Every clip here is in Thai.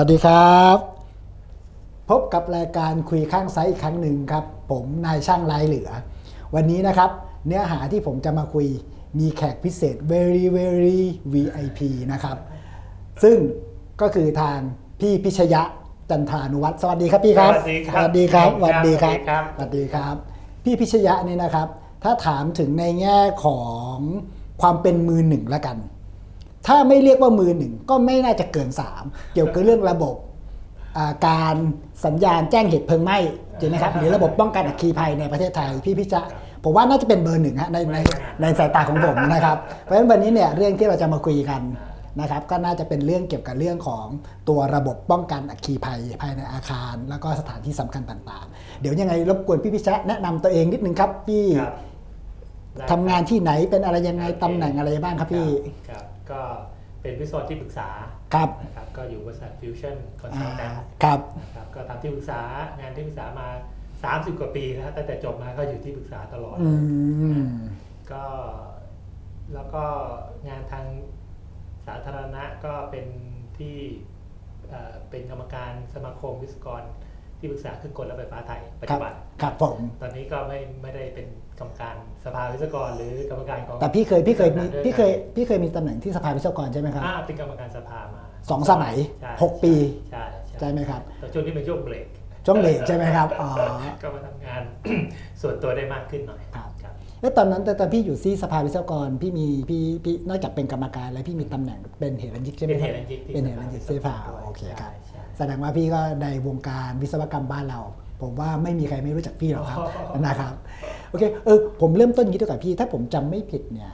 สวัสดีครับ พบกับรายการคุยข้างซ้ายอีกครั้งหนึ่งครับ ผมนายช่างลายเหลือ วันนี้นะครับ เนื้อหาที่ผมจะมาคุยมีแขกพิเศษ very very VIP นะครับ ซึ่งก็คือทางพี่พิชยะจันทานุวัฒน์สวัสดีครับพี่ครับ สวัสดีครับ สวัสดีครับ สวัสดีครับสวัสดีครับสวัสดีครับพี่พิชยะนี่นะครับ ถ้าถามถึงในแง่ของความเป็นมือหนึ่งละกัน ถ้าไม่เรียกว่ามือหนึ่งก็ไม่น่าจะเกิน 3 เกี่ยวกับเรื่องระบบอ่าการสัญญาณแจ้งเหตุเพลิงไหม้จริงไหมครับหรือระบบป้องกันอัคคีภัยในประเทศไทยพี่พิจะผมว่าน่าจะเป็นเบอร์หนึ่งฮะในในในสายตาของผมนะครับ เพราะฉะนั้นวันนี้เนี่ยเรื่องที่เราจะมาคุยกันนะครับ ก็น่าจะเป็นเรื่องเกี่ยวกับเรื่องของตัวระบบป้องกันอัคคีภัยภายในอาคาร แล้วก็สถานที่สำคัญต่างๆ เดี๋ยวยังไงรบกวนพี่พิชะแนะนำตัวเองนิดนึงครับพี่ครับได้ทำงานครับที่ไหนเป็นอะไรยังไงโอเคตำแหน่งอะไรบ้างครับพี่ครับ ก็เป็นวิศวกรที่ปรึกษาครับนะครับก็อยู่บริษัท Fusion อ่า Consultant ครับนะครับก็ทำที่ปรึกษางานที่ปรึกษามา 30 กว่าปีแล้วตั้งแต่จบมาก็อยู่ที่ปรึกษาตลอดอืมก็แล้วก็งานทางสาธารณะก็เป็นที่เอ่อเป็นกรรมการสมาคมวิศวกรที่ปรึกษาเครื่องกลและไฟฟ้าไทยปัจครัจุบบันครับผมตอนนี้ก็ไม่ไม่ได้เป็น กรรมการสภาวิศวกรหรือกรรมการของ แต่พี่เคยพี่เคยมีด้วยกัน พี่เคยพี่เคยมีตำแหน่งที่สภาวิศวกรใช่ไหมครับอ่าเป็นกรรมการสภามาสองสมัยใช่หกปีใช่ใช่ไหมครับแต่ช่วงนี้เป็นช่วงเบรกช่วงเบรกใช่ไหมครับอ๋อ ก็มาทำงาน ส่วนตัวได้มากขึ้นหน่อยครับ ครับ แล้วตอนนั้นแต่ตอนพี่อยู่ที่สภาวิศวกรพี่มีพี่พี่นอกจากเป็นกรรมการแล้วพี่มีตำแหน่งเป็นเหรัญยิกใช่ไหมเป็นคเหรับรัญยิกที่เป็นเหรัญยิกสที่สภาภาด้วยโอเคครับใช่ แสดงว่าพี่ก็ในวงการวิศวกรรมบ้านเรา ผมว่าไม่มีใครไม่รู้จักพี่หรอกครับนะครับ โอเคเออผมเริ่มต้นอย่างนี้ดีกว่าพี่ ถ้าผมจำไม่ผิดเนี่ย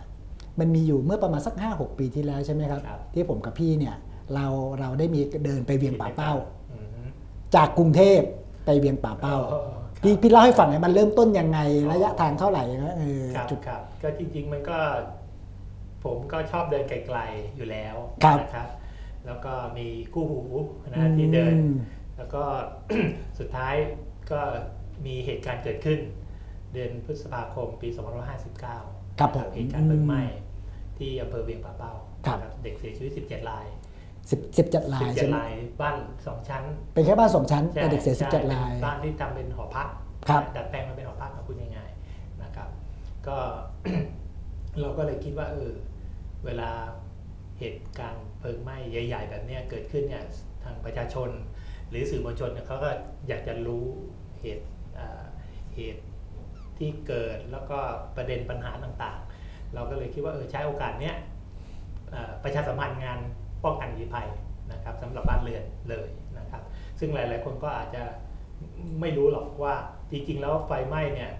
มันมีอยู่เมื่อประมาณสัก 5 6 ปีที่แล้วใช่ไหมครับครับที่ผมกับพี่เนี่ยเราเราได้มีเดินไปเวียงป่าเป้าอืมจากกรุงเทพไปเวียงป่าเป้าอ๋อพี่พี่เล่าให้ฟังหน่อยมันเริ่มต้นยังไงระยะทางเท่าไหร่นะเออครับจุดครับก็จริง ๆ มันก็ ผมก็ชอบเดินไกลๆอยู่แล้วครับนะครับ แล้วก็มีกู้หูนะที่เดินอืมแล้วก็สุดท้ายก็มีเหตุการณ์เกิดขึ้น เดือนพฤษภาคมปี2559ครับผมเหตุการณ์เพลิงไหม้ที่อำเภอเวียงป่าเป้าครับนะเด็กเสียชีวิต 17รายสิบสิบเจ็ดลายใช่ไหม17รายบ้านสองชั้น เป็นแค่บ้านสองชั้นใช่แต่เด็กเสียสิบเจ็ดใช่ลายเป็นบ้านที่ทำเป็นหอพักครับดัดแปลงมาเป็นหอพักมาพูดง่ายๆนะครับ ก็เราก็เลยคิดว่าเออเวลาเหตุการณ์เพลิงไหม้ใหญ่ ๆ แบบเนี้ยเกิดขึ้นเนี่ยทางประชาชน หรือสื่อมวลชนเนี่ยเขาก็อยากจะรู้เหตุอ่าเหตุ ที่เกิดแล้วก็ประเด็นปัญหาต่างๆ เราก็เลยคิดว่าเออใช้โอกาสเนี้ยอ่าประชาสัมพันธ์งานป้องกันอัคคีภัยนะครับสำหรับบ้านเรือนเลยนะครับ ซึ่งหลายๆ คนก็อาจจะไม่รู้หรอกว่าจริงๆ แล้วไฟไหม้เนี่ย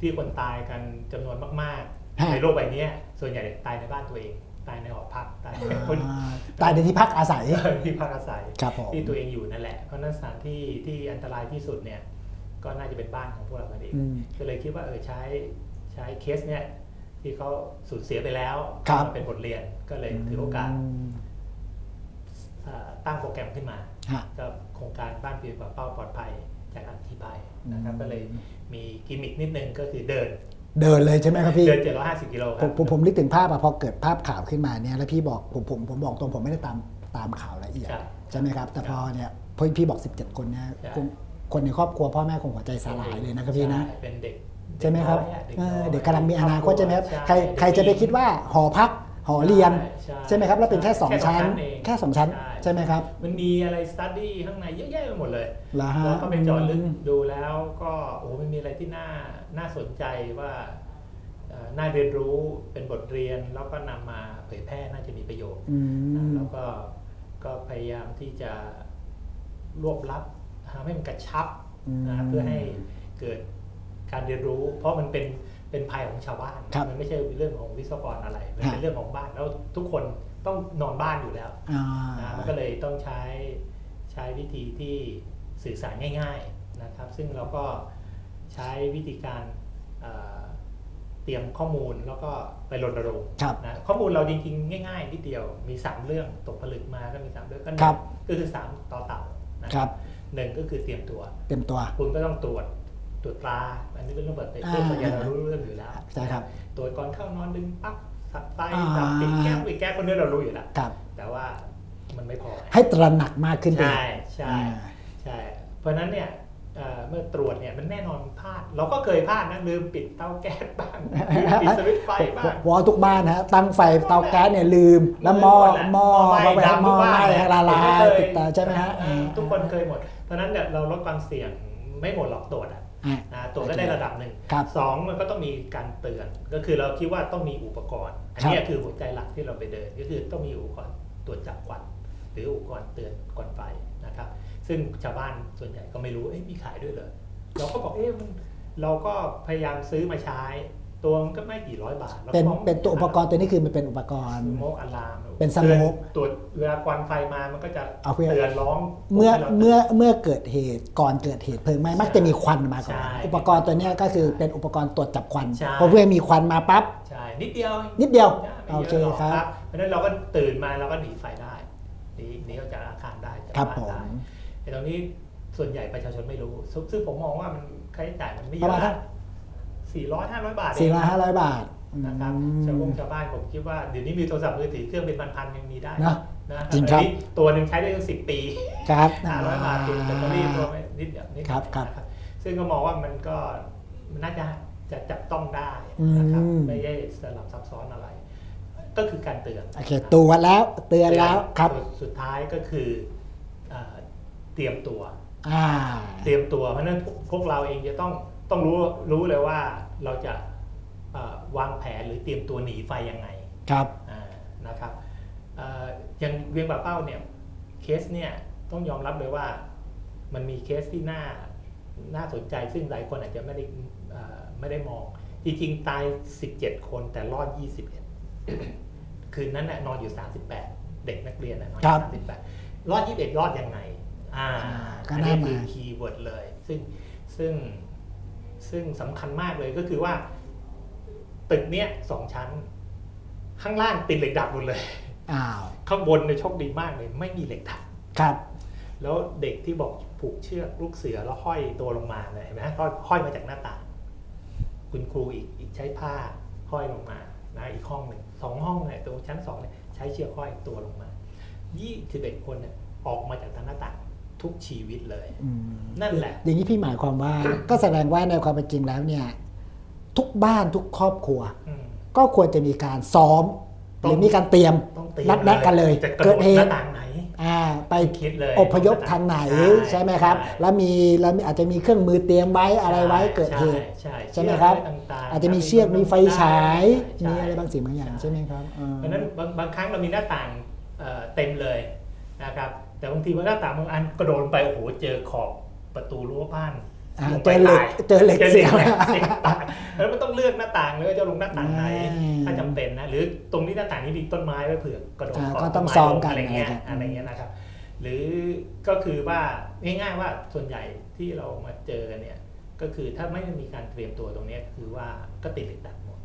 ที่คนตายกันจำนวนมากฮะๆในโลกใบเนี้ยส่วนใหญ่ตายในบ้านตัวเอง ตายในหอพักตายในคนอ่าตายในที่พักอาศัยที่พักอาศัยครับผมที่ตัวเองอยู่นั่นแหละเพราะฉะนั้นสถานที่ที่อันตรายที่สุดเนี่ย ก็น่าจะเป็นบ้านของพวกเรากันเองอืมก็เลยคิดว่าเออใช้ใช้เคสเนี่ยที่เขาสูญเสียไปแล้วครับมาเป็นบทเรียนก็เลยถือโอกาสมเอ่อตั้งโปรแกรมขึ้นมาฮะก็โครงการบ้านปีกว่าเป้าปลอดภัยจากอัคคีภัยนะครับอืมก็เลยมีกิมมิคนิดนึงก็คือเดิน เดินเลยใช่ไหมครับพี่ เดิน 750 กิโลคผรัมบผมผมนึกถึงภาพอะพอเกิดภาพข่าวขึ้นมาเนี่ยแล้วพี่บอกผมผมผมบอกตรงผมไม่ได้ตามตามข่าวละเอียดครับใช่ไหมครับ แต่พอเนี่ยพอพี่บอก 17 คนเนี่ยใช่ คงคนในครอบครัวพ่อแม่คงหัวใจสลายเลยนะครับพี่นะ ใช่เป็นเด็กใช่ไหมครับน้อยอะเออน้อยเด็กกำลังมีอนาคตใช่ไหมครับใช่ใครใครจะไปคิดว่าหอพักหอเรียน ใช่ใช่ไหมครับแล้วเป็นแค่สองแค่สองชั้นชั้น เองแค่สองชั้นใช่ใช่ไหมครับมันมีอะไรสตัดดี้ข้างในเยอะแยะไปหมดเลย แล้วฮะ แล้วก็ไปเจอลึกดูแล้วก็โอ้โหมันมีอะไรที่น่าน่าสนใจว่าเอ่อน่าเรียนรู้เป็นบทเรียนแล้วก็นำมาเผยแพร่น่าจะมีประโยชน์อืม แล้วก็ก็พยายามที่จะรวบลัด ทำให้มันกระชับอืมนะเพื่อให้เกิดการเรียนรู้ เพราะมันเป็นเป็นภัยของชาวบ้านครับมันไม่ใช่เรื่องของวิศวกรอะไร มันเป็นฮะเรื่องของบ้านแล้วทุกคนต้องนอนบ้านอยู่แล้วอ่านะมันก็เลยต้องใช้ใช้วิธีที่สื่อสารง่าย ๆนะครับ ซึ่งเราก็ใช้วิธีการเอ่อเตรียมข้อมูลแล้วก็ไปรณรงค์ครับนะข้อมูลเราจริงๆ ง่ายๆนิดเดียวมี 3 เรื่องตกผลึกมาก็มี 3 เรื่องก็หนึ่งครับก็คือ3ต่อเต่านะครับ หนึ่งก็คือเตรียมตัว เต็มตัว คุณก็ต้องตรวจตรวจตราอันนี้เป็นเรื่องปกติอ่า เรื่องส่วนใหญ่เรารู้เรื่องอยู่แล้วใช่ครับ ตรวจก่อนเข้านอนดึงปลั๊กสับไฟอ่า สับปิดแก้วปิดแก้วคนนี้เรารู้อยู่แล้วครับ แต่ว่ามันมันไม่พอไงให้ตระหนักมากขึ้นไปใช่ใช่อ่า ใช่เพราะฉะนั้นเนี่ยเอ่อเมื่อตรวจเนี่ยมันแน่นอนพลาด เราก็เคยพลาดนะลืมปิดเตาแก๊สบ้างลืมปิดสวิตช์ไฟบ้าง วอลทุกบ้านนะฮะตั้งไฟเตาแก๊สเนี่ยลืม แล้วหม้อหม้อหม้อไหม้หม้อดำทุกบ้านไหม้เนี่ยละลาผมยเคติดตาใช่ไหมฮะ เออทุกคนเคยหมดเพ ราะฉะนั้นเนี่ยเราลดความเสี่ยงไม่หมดหรอกตรวจอะอะอ่าตรวจก็ได้ระดับหนึ่งครับสองมันก็ต้องมีการเตือน ก็คือเราคิดว่าต้องมีอุปกรณ์ อันเนี้ยคือหัวใจหลักที่เราไปเดิน ก็คือต้องมีอุปกรณ์ตรวจจับควัน หรืออุปกรณ์เตือนควันไฟนะครับ ซึ่งชาวบ้านส่วนใหญ่ก็ไม่รู้เอ๊ะมีขายด้วยเหรอเราก็บอกเอ๊ะมันเราก็พยายามซื้อมาใช้ ตัวมันก็ไม่กี่ร้อยบาทราเป็นก็มองเป็นตัวอุปกรณ์ตัวนี้คือมันเป็นอุปกรณ์ สโมกอะลามเป็นสโมกตรวจเวลาควันไฟมามันก็จะเอาเพื่อเตือนร้องเมื่อให้ราตื่นเมื่อเมื่อเกิดเหตุก่อนเกิดเหตุเพลิงไหม้มักจะมีควันมาก่อนใช่อุปกรณ์ตัวเนี้ยก็คือเป็นอุปกรณ์ตรวจจับควันใช่ พอเพื่อมีควันมาปั๊บใช่นิดเดียวนิดเดียวใช่ไม่โอเยเคอะหรอกครับ เพราะฉะนั้นเราก็ตื่นมาเราก็หนีไฟได้หนีหนีออกจากอาคารได้จากครับบ้านผมได้แต่ตรงนี้ส่วนใหญ่ประชาชนไม่รู้ซึ่งซึ่งผมมองว่ามันค่าใช้จ่ายมันไม่เยประมาณอะเท่า สี่ร้อยห้าร้อยบาทเงสี่ร้อยห้าร้อยบาทนะครับอืมชาวบ้านชาวบ้านผมคิดว่าเดี๋ยวนี้มีโทรศัพท์มือถือเครื่องเป็นพันๆยังมีได้นะ นะจริงครับ อันนี้ตัวหนึ่งใช้ได้ตั้งสิบปีครับห้าร้อยบาทติดแบตเตอรี่ตัวไม่นิดเดียวนิดเดียวครับครับนะซึ่งก็มองว่ามันก็มันน่าจะจะจับต้องได้นะครับอืม ไม่ได้สลับซับซ้อนอะไร ก็คือการเตือนโอเคตรวจแล้วเตือนแล้วครับสุดสุดท้ายก็คือเอ่อเตรียมตัว อ่า เตรียมตัวเพราะฉะนั้นพวกพวกเราเองจะต้องต้องรู้รู้เลยว่า เราจะเอ่อวางแผนหรือเตรียมตัวหนีไฟยังไงครับอ่านะครับเอ่ออย่างเวียงป่าเป้าเนี่ยเคสเนี่ยต้องยอมรับเลยว่ามันมีเคสที่น่าน่าสนใจซึ่งหลายคนอาจจะไม่ได้เอ่อไม่ได้มอง จริงๆ ตาย 17 คนแต่รอด 21 คืนนั้นน่ะนอนอยู่ 38 เด็กนักเรียนน่ะนอนอครัยู่บ38 รอด 21 รอดยังไงอ่าก็อันน่านี้มาคือคีย์เวิร์ดเลย ซึ่งซึ่ง ซึ่งสำคัญมากเลยก็คือว่า ตึกเนี้ยสองชั้น ข้างล่างติดเหล็กดัดหมดเลย อ้าว ข้างบนเนี่ยโชคดีมากเลย ไม่มีเหล็กดัด ครับ แล้วเด็กที่บอกผูกเชือกลูกเสือแล้วห้อยตัวลงมาเลยเห็นไหมห้อยห้อยมาจากหน้าต่างคุณครูอีกอีกใช้ผ้าห้อยลงมานะอีกห้องหนึ่งสองห้องเนี่ยตัวชั้นสองเนี่ยใช้เชือกห้อยตัวลงมายี่สิบเอ็ดคนเนี่ยออกมาจากทางหน้าต่าง ทุกชีวิตเลยอืมนั่นแหละ อย่างนี้พี่หมายความว่า ก็แสดงว่าในความเป็นจริงแล้วเนี่ย ทุกบ้านทุกครอบครัวอืมก็ควรจะมีการซ้อมหต้องรือมีการเตรียมต้องเตรียมนัดแนะกันเลยจะกระเกิโดดดเหหน้าตุต่างไหนอ่าไปคิดเลยอพยพทางไหนใช่ไหมครับใช่แล้วมีแล้วมีอาจจะมีเครื่องมือเตรียมไว้อะไรไว้เกิดเหตุใช่ใช่ไหมครับเชืกต่างๆอาจจะมีเชือกมีไฟฉายใช่มีอะไรบางสิ่งบางอย่างใช่ไหมครับอ่าเพราะฉะนั้นบางบางครั้งเรามีหน้าต่างเอ่อเต็มเลยนะครับ แต่บางทีว่าหน้าต่างบางอันกระโดดไปโอ้โหเจอขอบประตูรั้วบ้านอ่าลงเจไปอเหล็กตายเจอเหล็กเจอเสียบเหล็กเสียบตายแล้วมันต้องเลือกหน้าต่างเลยว่าจะลงหน้าต่างไหนอืมถ้าจำเป็นนะหรือตรงนี้หน้าต่างนี้มีต้นไม้ไว้เผื่อกระโดดอ่าขบก็ต้องต้นไซ้อมกันอะไรเงี้ยนะครับอะไรเงี้ยนะครับ หรือก็คือว่าง่ายๆว่าส่วนใหญ่ที่เรามาเจอกันเนี่ยก็คือถ้าไม่มีการเตรียมตัวตรงเนี้ยคือว่าก็ติดเหล็กดัดหมด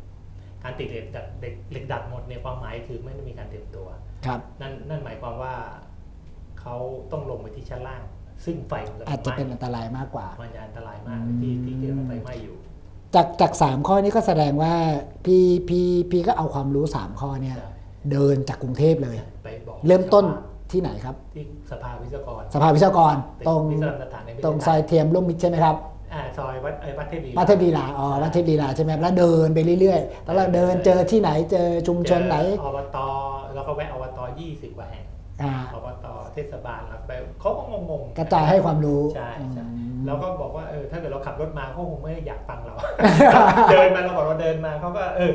การติดเหล็กดัดเหล็กเหล็กดัดหมดเนี่ยความหมายคือไม่ได้มีการเตรียมตัวครับนั่นนั่นหมายความว่า เขาต้องลงไปที่ชั้นล่าง ซึ่งไฟมันจะอาจจะเป็นไหม้อันตรายมากกว่า มันจะอันตรายมากอืมที่ที่เกิดไฟไหม้อยู่ จากจากสามข้อนี้ก็แสดงว่าพี่พี่พี่ก็เอาความรู้สามข้อเนี่ยใช่เดินจากกรุงเทพเลย ไปบอกเริ่มต้นชาวบ้าที่ไหนครับ ที่สภาวิศวกร สภาวิศวกร ตรงวิศวสถานในประเทศตรงซอยเทียมร่วมมิตรใช่ไหมครับอ่าซอยวัดไอ้วัดเทพดีวัดเทพดีลาอ๋อวัดเทพดีลาใช่ไหมครับแล้วเดินไปเรื่อยๆแล้วเราเดินเจอที่ไหนเจอชุมชนไหนเจออบตแล้วก็แวะอบตยี่สิบกว่าแห่ง อ่าอบตเทศบาลแล้วไปเขาก็งงๆกระจายให้ความรู้ใช่ใช่อืมเราก็บอกว่าเออถ้าเกิดเราขับรถมาเขาคงไม่อยากฟังเรา เดินมาเราบอกเราเดินมาเขาก็เออ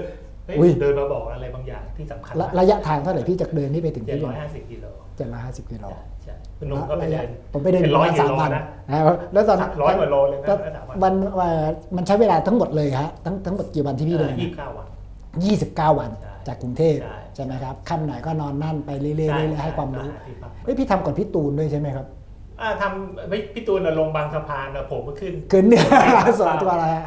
เฮ้ยอุ๊ยเดินมาบอกอะไรบางอย่างที่สำคัญระระยะทางเท่าไหร่พี่จากเดินนี่ไปถึงเจ็ดที่ร้อยห้าสิบกิโลเจ็ดร้อยห้าสิบกิโลใช่ใช่คุณหนุ่มก็ไประเดิยะนผมไปเดินเป็นร้อยประมาณสามกิโลวันนะนะครับแล้วตอนร้อยกว่าโลเลยนะตอนระดับวันวันเอ่อมันใช้เวลาทั้งหมดเลยฮะทั้งทั้งหมดกี่วันที่พี่เดินยี่สิบเก้าวันยี่สิบเก้าวันใช่ จากกรุงเทพใช่ ใช่ไหมครับค่ำไหนก็นอนนั่นไปเรื่อยๆเรื่อยๆให้ความรู้ที่พักเฮ้ยพี่ทำก่อนพี่ตูนด้วยใช่ไหมครับอ่าทำพี่พี่ตูนน่ะลงบางสะพานนะผมก็ขึ้นคืนเนี่ยสอนตัวอะไรฮะ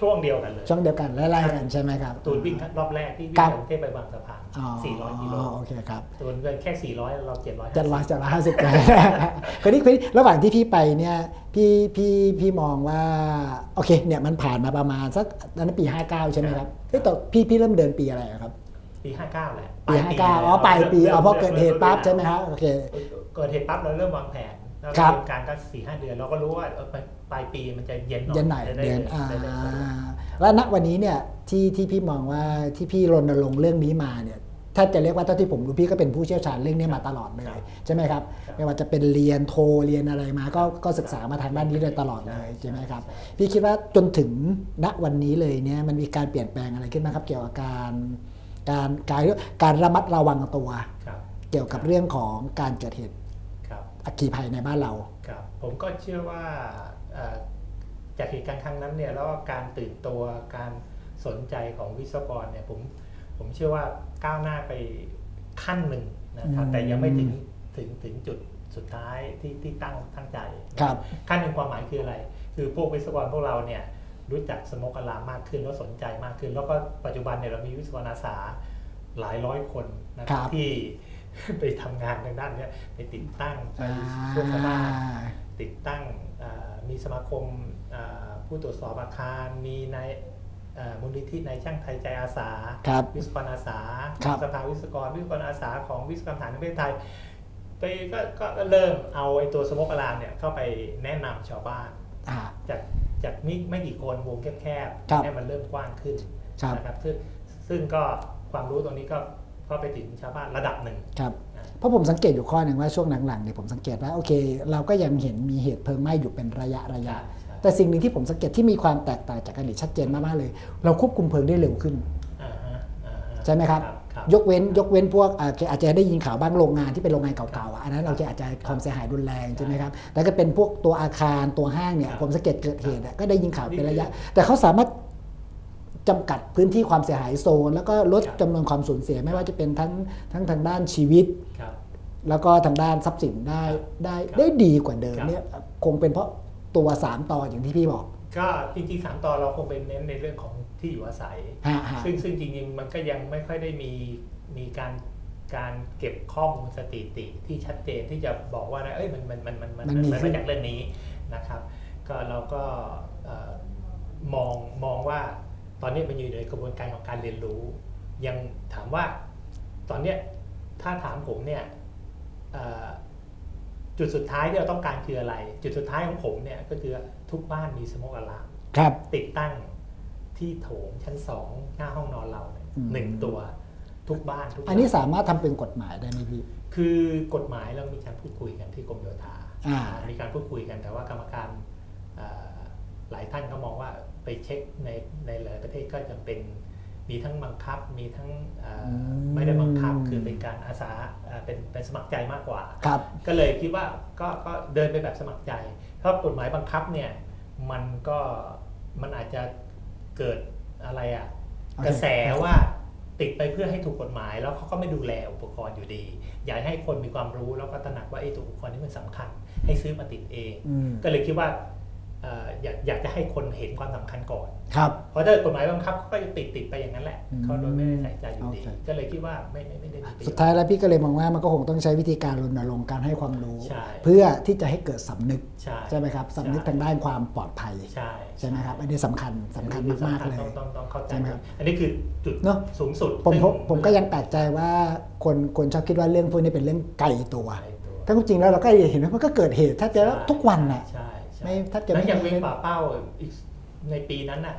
ช่วงเดียวกันเลย ช่วงเดียวกันไล่ๆกันใช่ไหมครับ ตูนวิ่งรอบแรกที่วิ่ครังบจากกรุงเทพไปบางสะพานอ๋อ400 กิโลโอเคครับ ตูนเดินแค่ 400 เรา 700 เจ็ดร้อยเจ็ดร้อยห้าสิบคนนี้คนนี้ระหว่างที่พี่ไปเนี่ยพี่พี่พี่มองว่าโอเคเนี่ยมันผ่านมาประมาณสักตอนนั้นปี 59 ใช่ไหมครับเฮ้ยแต่พี่พี่เริ่มเดินปีอะไรอะครับ ปี 59แหละปีห้าเก้าอ๋อปลายปีอ๋อพอเกิดเหตุปั๊บใช่ไหมครับโอเค เกิดเหตุปั๊บเราเริ่มวางแผนแล้วครับเตรียมการก็สี่ห้าเดือนเราก็รู้ว่าเออปลายปีมันจะเย็นหน่อยเย็นหน่อยจะได้เดือนอ่าจะได้สะดวกแล้วณวันนี้เนี่ยที่ที่พี่มองว่าที่พี่รณรงค์เรื่องนี้มาเนี่ยถ้าจะเรียกว่าเท่าที่ผมรู้พี่ก็เป็นผู้เชี่ยวชาญเรื่องนี้มาตลอดเลยใช่ไหมครับครับไม่ว่าจะเป็นเรียนโทเรียนอะไรมาก็ก็ศึกษามาทางด้านนี้โดยตลอดเลยใช่ไหมครับพี่คิดว่าจนถึงณวันนี้เลยเนี่ยมันมีการเปลี่ยนแปลงอะไรขึ้นไหมครับเกี่ยวกับการ การการการระมัดระวังตัวครับเกี่ยวกับเรื่องของการเกิดเหตุครับอัคคีภัยในบ้านเราครับผมก็เชื่อว่าเอ่อจากเหตุการณ์ครั้งนั้นเนี่ยแล้วก็การตื่นตัวการสนใจของวิศวกรเนี่ยผมผมเชื่อว่าก้าวหน้าไปขั้นหนึ่งนะครับอืมแต่ยังไม่ถึงถึงถึงจุดสุดท้ายที่ที่ตั้งตั้งใจครับขั้นหนึ่งความหมายคืออะไร คือพวกวิศวกรพวกเราเนี่ย รู้จักสโมกอลามมากขึ้นแล้วสนใจมากขึ้น แล้วก็ปัจจุบันเนี่ยเรามีวิศวกรอาสาหลายร้อยคนนะคครัรับบที่ไปทำงานทางด้านเนี้ยไปติดตั้งไปอ่าช่วยชาวบ้านติดตั้งเอ่อมีสมาคมเอ่อผู้ตรวจสอบอาคารมีในายเอ่อมูลนิธินายช่างไทยใจอาสาครับวิศวกรอาสาครับสภาวิศวกรวิศวกรอาสาของวิศวกรรมฐานแห่งประเทศไทยไปก็ก็ก็เริ่มเอาไอ้ตัวสโมกอลามเนี่ยเข้าไปแนะนำชาวบ้านอ่าจาก จากไม่ไม่กี่คนวงแคบครับๆให้มันเริ่มกว้างขึ้นครับ นะครับซึ่งซึ่งก็ความรู้ตรงนี้ก็ก็ไปถึงชาวบ้านระดับหนึ่ง ครับนะเพราะผมสังเกตอยู่ข้อหนึ่งว่าช่วงหลังๆเนี่ยผมสังเกตว่าโอเค เราก็ยังเห็นมีเหตุเพลิงไหม้อยู่เป็นระยะระยะ ใช่แต่สิ่งหนึ่งที่ผมสังเกตที่มีความแตกต่างจากอดีตชัดเจนมากๆเลย เราควบคุมเพลิงได้เร็วขึ้น อ่าฮะอ่าฮะใช่ไหมครับครับ ยกเว้นยกเว้นพวกอ่าอาจจะได้ยินข่าวบ้างโรงงานที่เป็นโรงงานเก่าๆอะอันนั้นเราจะอาจจะความเสียหายรุนแรงใช่ไหมครับแต่ก็เป็นพวกตัวอาคารตัวห้างเนี่ยครับผมสังเกตเกิดเหตุอะก็ได้ยินข่าวเป็นระยะนี่คือแต่เขาสามารถจำกัดพื้นที่ความเสียหายโซน แล้วก็ลดครับจำนวนความสูญเสียไม่ว่าจะเป็นทั้งทั้งทางด้านชีวิตครับแล้วก็ทางด้านทรัพย์สินได้ได้ครับได้ดีกว่าเดิมครับเนี่ยคงเป็นเพราะ ตัวสามต่ออย่างที่พี่บอก ก็จริงๆสามต่อเราคงเป็นเน้นในเรื่องของที่อยู่อาศัย ฮะฮะซึ่งซึ่งจริงๆมันก็ยังไม่ค่อยได้มีมีการการเก็บข้อมูลสถิติที่ชัดเจนที่จะบอกว่าเอ้ยมันมันมันมันมันมันมีมันขึ้มาน จากเรื่องนี้นะครับ ก็เราก็เอ่อมองมองว่าตอนนี้มันอยู่ในกระบวนการของการเรียนรู้ ยังถามว่าตอนเนี้ยถ้าถามผมเนี่ยเอ่อ จุดสุดท้ายที่เราต้องการคืออะไร จุดสุดท้ายของผมเนี่ยก็คือทุกบ้านมีสโมกอะลามครับ ติดตั้งที่โถงชั้นสองหน้าห้องนอนเราเนี่ยอืม หนึ่งตัวทุกบ้านทุกอันนี้หลังสามารถทำเป็นกฎหมายได้ไหมพี่ คือกฎหมายเรามีการพูดคุยกันที่กรมโยธาอ่า มีการพูดคุยกันแต่ว่ากรรมการเอ่อหลายท่านก็มองว่าไปเช็คในในหลายประเทศก็จะเป็น มีทั้งบังคับมีทั้งเอ่ออมไม่ได้บังคับคือเป็นการอาสาเอ่อเป็นเป็นสมัครใจมากกว่าครับก็เลยคิดว่าก็ก็เดินไปแบบสมัครใจถ้ากฎหมายบังคับเนี่ยมันก็มันอาจจะเกิดอะไรอะโอเคกระแสว่าติดไปเพื่อให้ถูกกฎหมาย แล้วเขาก็ไม่ดูแลอุปกรณ์อยู่ดี อยากให้คนมีความรู้แล้วก็ตระหนักว่าไอ้ตัวอุปกรณ์นี้มันสำคัญ ให้ซื้อมาติดเองอืมก็เลยคิดว่าเอ่ออยากอยากจะให้คนเห็นความสำคัญก่อน ครับ เพราะถ้ากฎหมายบังคับเขาก็จะติดติดไปอย่างนั้นแหละอืมเขาโดยไม่ได้ใส่ใจอยู่ดีโอเคก็เลยคิดว่าไม่ไม่ไม่ได้มีประโยสุดชน์ท้ายแล้วพี่ก็เลยมองว่ามันก็คงต้องใช้วิธีการรณรงค์การให้ความรู้ใช่เพื่อที่จะให้เกิดสำนึกใช่ใช่ไหมครับสำนึกทางด้านความปลอดภัยใช่ใช่ไหมครับ อันนี้สำคัญสำคัญมากๆเลยต้องต้องต้องเข้าใจใช่ไหมครับ อันนี้คือจุดเนอะสูงสุดผมซึ่ผมผมก็ยังแปลกใจว่าคนคนชอบคิดว่าเรื่องพวกนี้เป็นเรื่องไกลตัวไกลตัวถ้าจริงๆแล้วเราก็เห็นว่ามันก็เกิดเหตุแทบจะทุกวันน่ะใช่ใช่ ไม่ถ้าจะแล้วอย่างไม่เวงป่าเป้าอีกในปีนั้นน่ะ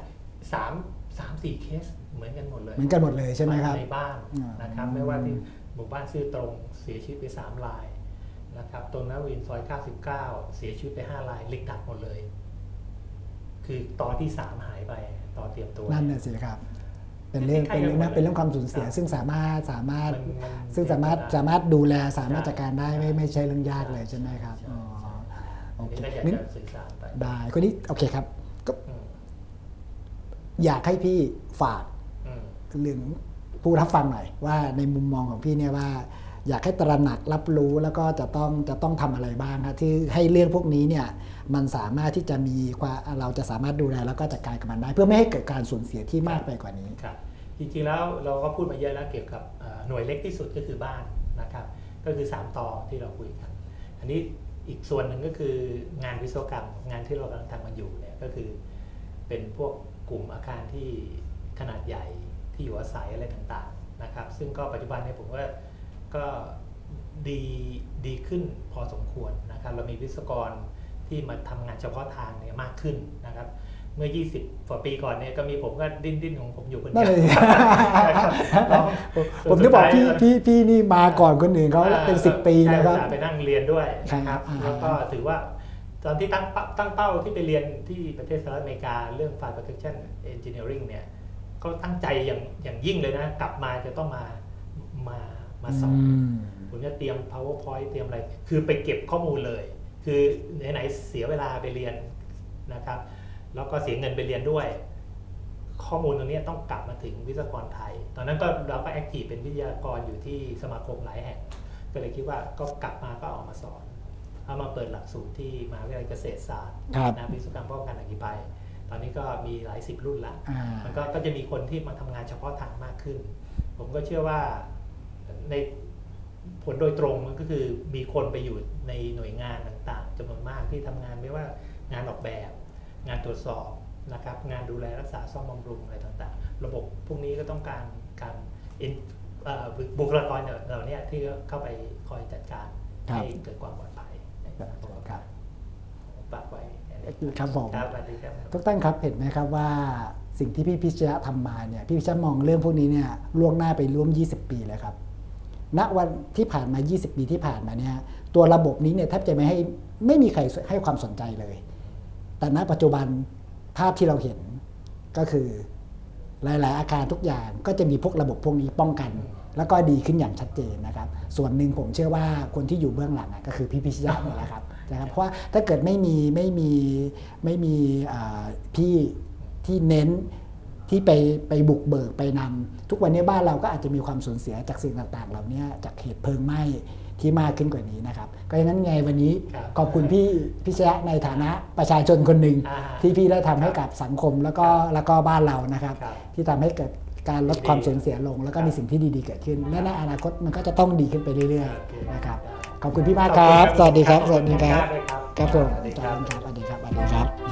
สามสามสี่เคสเหมือนกันหมดเลย เหมือนกันหมดเลยใช่ไหมครับในบ้านอืมนะครับไม่ว่าที่หมู่บ้านซื่อตรงเสียชีวิตไปสามรายนะครับตรงนวินซอย 99 เสียชีวิตไปห้ารายเหลิกดัดหมดเลย คือตอนที่สามหายไปตอนเตรียมตัว นั่นน่ะสิครับ เป็นเรื่องเป็นเรื่องนะเป็นเรื่องความสูญเสียซึ่งสามารถสามารถมันมันซึ่งสามารถสามารถดูแลสามารถใช่จัดการได้ไม่ไม่ใช่เรื่องยากเลยใช่ไหมครับใช่อ๋อ โออันเคนี้ก็อยากนี่จะสื่อสารไปได้คนนี้โอเคครับก็อืมอยากให้พี่ฝากอืมหรือผู้รับฟังหน่อยว่าในมุมมองของพี่เนี่ยว่า อยากให้ตระหนักรับรู้แล้วก็จะต้องจะต้องทำอะไรบ้างครับที่ให้เรื่องพวกนี้เนี่ยมันสามารถที่จะมีความเราจะสามารถดูแลแล้วก็จัดการกับมันได้ เพื่อไม่ให้เกิดการสูญเสียที่มากไปกว่านี้ครับจริงๆแล้วเราก็พูดมาเยอะแล้วเกี่ยวกับเอ่อหน่วยเล็กที่สุดก็คือบ้านนะครับก็คือ 3 ต่อที่เราคุยกัน อันนี้ อีกส่วนหนึ่งก็คืองานวิศวกรรม งานที่เรากำลังทำกันอยู่เนี่ยก็คือเป็นพวกกลุ่มอาคารที่ขนาดใหญ่ที่อยู่อาศัยอะไรต่างๆนะครับ ซึ่งก็ปัจจุบันเนี่ยผมว่าก็ดีดีขึ้นพอสมควรนะครับ เรามีวิศวกรที่มาทำงานเฉพาะทางเนี่ยมากขึ้นนะครับ เมื่อ 20กว่าปีก่อนเนี่ยก็มีผมก็ดิ้นดิ้นๆของผมอยู่คนนั่เดีนยวเลยนะครับแล้วผมจะบอกพี่สุดท้ายพี่พี่นี่มาก่อนคนอื่นเขาเป็นสิบปีนะครับใช่ไปนั่งเรียนด้วยนะครับอ่าแล้วก็ถือว่าตอนที่ตั้งเป้าตั้งเป้าที่ไปเรียนที่ประเทศสหรัฐอเมริกาเรื่อง Fire Protection Engineering เนี่ยก็ตั้งใจอย่างอย่างยิ่งเลยนะ กลับมาจะต้องมามามาสอนอืมผมจะเตรียม powerpoint เตรียมอะไร คือไปเก็บข้อมูลเลย คือไหนๆเสียเวลาไปเรียนนะครับ แล้วก็เสียเงินไปเรียนด้วย ข้อมูลตรงนี้ต้องกลับมาถึงวิศวกรไทย ตอนนั้นก็เราก็แอคทีฟเป็นวิทยากรอยู่ที่สมาคมหลายแห่ง ก็เลยคิดว่าก็กลับมาก็ออกมาสอน เอามาเปิดหลักสูตรที่มหาวิทยาลัยเกษตรศาสตร์ครับนะวิศวกรรมป้องกันอัคคีภัยตอนนี้ก็มีหลายสิบรุ่นละอ่ามันก็ก็จะมีคนที่มาทำงานเฉพาะทางมากขึ้น ผมก็เชื่อว่าในผลโดยตรงมันก็คือมีคนไปอยู่ในหน่วยงานต่างๆจำนวนมากที่ทำงานไม่ว่างานออกแบบ งานตรวจสอบนะครับงานดูแลรักษาซ่อมบำรุงอะไรต่างๆ ระบบพวกนี้ก็ต้องการการ in- เอ่อบุคลากรเหล่านี้ที่เข้าไปคอยจัดการครับให้เกิดความปลอดภัยนะครับครับฝากไว้แนี้ครับผมครับสวัสดีครับทุกท่านครับเห็นไหมครับว่าสิ่งที่พี่พิชยะทำมาเนี่ยพี่พิชยะมองเรื่องพวกนี้เนี่ยล่วงหน้าไปร่วม 20 ปีเลยครับณวันที่ผ่านมา 20 ปีที่ผ่านมาเนี่ยตัวระบบนี้เนี่ยแทบจะไม่ให้ไม่มีใครให้ความสนใจเลย แต่ณปัจจุบันภาพที่เราเห็นก็คือหลาย ๆ อาคารทุกอย่างก็จะมีพวกระบบพวกนี้ป้องกัน แล้วก็ดีขึ้นอย่างชัดเจนนะครับ ส่วนหนึ่งผมเชื่อว่าคนที่อยู่เบื้องหลังก็คือพี่พิชยะนี่แหละครับนะครับ เพราะว่าถ้าเกิดไม่มีไม่มีไม่มีพี่ที่เน้นที่ไปไปบุกเบิกไปนำทุกวันนี้บ้านเราก็อาจจะมีความสูญเสียจากสิ่งต่าง ๆ เหล่านี้จากเหตุเพลิงไหม้ ที่มากขึ้นกว่านี้นะครับ ก็อย่างนั้นไงวันนี้ครับขอบคุณพี่พิชยะในฐานะประชาชนคนหนึ่งอ่าที่พี่ได้ทำให้กับสังคมแล้วก็ครับแล้วก็บ้านเรานะครับครับที่ทำให้เกิดการลดดีความสูญเสียลง แล้วก็ครับมีสิ่งที่ดีๆเกิดขึ้นและในอนาคตมันก็จะต้องดีขึ้นไปเรื่อยโอเคๆนะครับครับขอบคุณพี่มากครับ สวัสดีครับขสอวัสดีครับมากเลยครับ ครับผมสวัสดีครับสวัสดีครับสวัสดีครับ